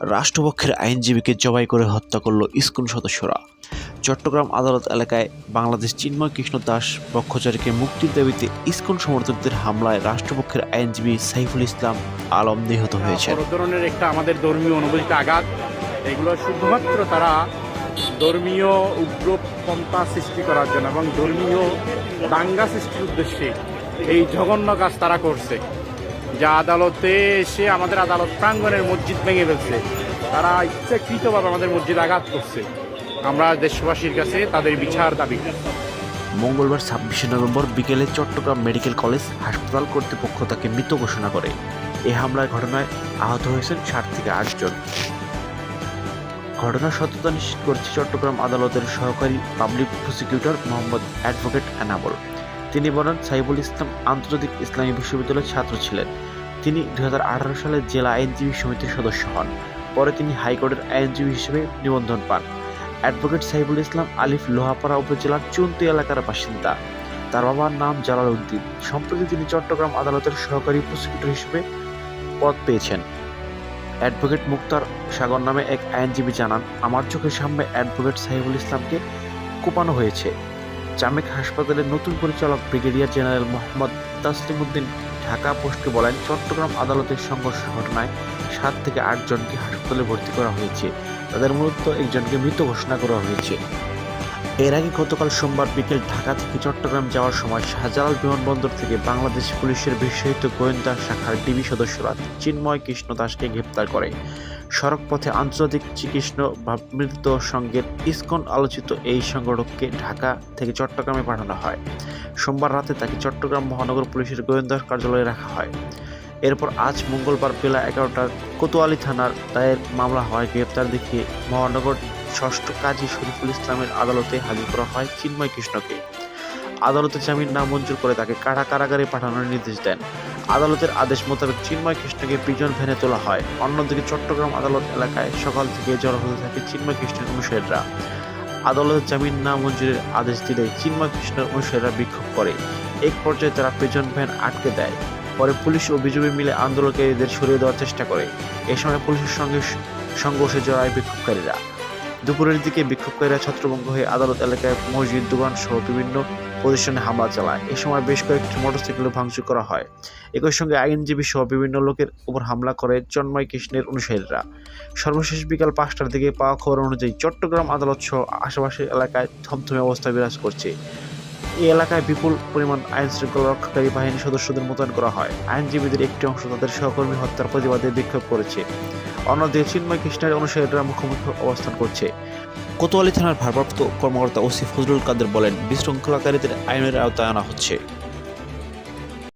রাষ্ট্রপক্ষের আইনজীবীকে জবাই করে হত্যা করল ইস্কুন সদস্যরা। চট্টগ্রাম আদালত এলাকায় বাংলাদেশ চিন্ময় কৃষ্ণ দাস পক্ষচারীকে মুক্তির দাবিতে ইস্কুন সমর্থকদের হামলায় রাষ্ট্রপক্ষের আইনজীবী সাইফুল ইসলাম আলম নিহত হয়েছে ধরনের একটা আমাদের ধর্মীয় অনুভূতিতে আঘাত। এগুলো শুধুমাত্র তারা ধর্মীয় উগ্রপন্থা সৃষ্টি করার জন্য এবং ধর্মীয় দাঙ্গা সৃষ্টির উদ্দেশ্যে এই জঘন্য কাজ তারা করছে। যা আদালতে এসে আমাদের আদালত প্রাঙ্গণের মসজিদ ভেঙে ফেলছে। তারা ইচ্ছাকৃতভাবে আমাদের মসজিদ আঘাত করছে। আমরা দেশবাসীর কাছে তাদের বিচার দাবি। মঙ্গলবার ছাব্বিশে নভেম্বর বিকেলে চট্টগ্রাম মেডিকেল কলেজ হাসপাতাল কর্তৃপক্ষ তাকে মৃত ঘোষণা করে। এ হামলার ঘটনায় আহত হয়েছেন ষাট থেকে আটজন। ঘটনার সত্যতা নিশ্চিত করছে চট্টগ্রাম আদালতের সহকারী public prosecutor Mohammad advocate Enamul তিনি বলেন সাইবুল ইসলাম আন্তর্জাতিক ইসলামী বিশ্ববিদ্যালয়ের ছাত্র ছিলেন। তিনি দু সালে জেলা আইনজীবী সমিতির সদস্য হন। পরে তিনি হাইকোর্টের আইনজীবী হিসেবে নিবন্ধন পান। অ্যাডভোকেট সাইবুল ইসলাম আলিফ লোহাপাড়া উপজেলার চুন্তি এলাকার বাসিন্দা। তার বাবার নাম জালাল উদ্দিন সম্প্রতি তিনি চট্টগ্রাম আদালতের সহকারী প্রসিকিউটর হিসেবে পদ পেয়েছেন। অ্যাডভোকেট মুক্তার সাগর নামে এক আইনজীবী জানান, আমার চোখের সামনে অ্যাডভোকেট সাইফুল ইসলামকে কোপানো হয়েছে। জামেক হাসপাতালের নতুন পরিচালক ব্রিগেডিয়ার জেনারেল মোহাম্মদ তাসলিম উদ্দিন ঢাকা পোস্টকে বলেন, চট্টগ্রাম আদালতের সংঘর্ষ ঘটনায় সাত থেকে আট জনকে হাসপাতালে ভর্তি করা হয়েছে। তাদের মূলত একজনকে মৃত ঘোষণা করা হয়েছে। এর আগে গতকাল সোমবার বিকেল ঢাকা থেকে চট্টগ্রাম যাওয়ার সময় শাহজালাল বিমানবন্দর থেকে বাংলাদেশ পুলিশের বিশেষিত গোয়েন্দা শাখার ডিবি সদস্যরা চিন্ময় কৃষ্ণ দাসকে গ্রেপ্তার করে। সড়ক পথে আন্তর্জাতিক চিকিৎসা ভাবমৃত সংঘের ইসকন আলোচিত এই সংগঠককে ঢাকা থেকে চট্টগ্রামে পাঠানো হয়। সোমবার রাতে তাকে চট্টগ্রাম মহানগর পুলিশের গোয়েন্দা কার্যালয়ে রাখা হয়। এরপর আজ মঙ্গলবার বেলা এগারোটার কোতোয়ালি থানার দায়ের মামলা হয় গ্রেপ্তার দেখিয়ে মহানগর ষষ্ঠ কাজী শরীফুল ইসলামের আদালতে হাজির করা হয় চিন্ময় কৃষ্ণকে। আদালতে জামিন না মঞ্জুর করে তাকে কারা কারাগারে পাঠানোর নির্দেশ দেন। আদালতের আদেশ মোতাবেক চিন্ময় কৃষ্ণকে পিজন ভ্যানে তোলা হয়। অন্যদিকে চট্টগ্রাম আদালত এলাকায় সকাল থেকে জড়ো হতে থাকে চিন্ময় কৃষ্ণের অনুসারীরা। আদালতের জামিন নামঞ্জুরের আদেশ দিলে চিন্ময় কৃষ্ণের অনুসারীরা বিক্ষোভ করে। এক পর্যায়ে তারা পিজন ভ্যান আটকে দেয়। পরে পুলিশ ও বিজেপি মিলে আন্দোলনকারীদের সরিয়ে দেওয়ার চেষ্টা করে। এ সময় পুলিশের সঙ্গে সংঘর্ষে জড়ায় বিক্ষোভকারীরা। দুপুরের দিকে বিক্ষোভকারীরা ছত্রভঙ্গ হয়ে আদালত এলাকায় মসজিদ, দোকান সহ বিভিন্ন প্রতিষ্ঠানে হামলা চালায়। এ সময় বেশ কয়েকটি মোটরসাইকেল ভাঙচুর করা হয়। একই সঙ্গে আইনজীবী সহ বিভিন্ন লোকের উপর হামলা করে চন্ময় কৃষ্ণের অনুসারীরা। সর্বশেষ বিকাল পাঁচটার দিকে পাওয়া খবর অনুযায়ী চট্টগ্রাম আদালত সহ আশেপাশের এলাকায় থমথমে অবস্থা বিরাজ করছে। এই এলাকায় বিপুল পরিমাণ আইন শৃঙ্খলা রক্ষাকারী বাহিনীর সদস্যদের মোতায়েন করা হয়। আইনজীবীদের একটি অংশ তাদের সহকর্মী হত্যার প্রতিবাদে বিক্ষোভ করেছে। অন্যদিকে চিন্ময় কৃষ্ণের অনুসারীরা মুখোমুখি অবস্থান করছে। কোতোয়ালি থানার ভারপ্রাপ্ত কর্মকর্তা ওসিফ ফজলুল কাদের বলেন, বিশৃঙ্খলাকারীদের আইনের আওতায় আনা হচ্ছে।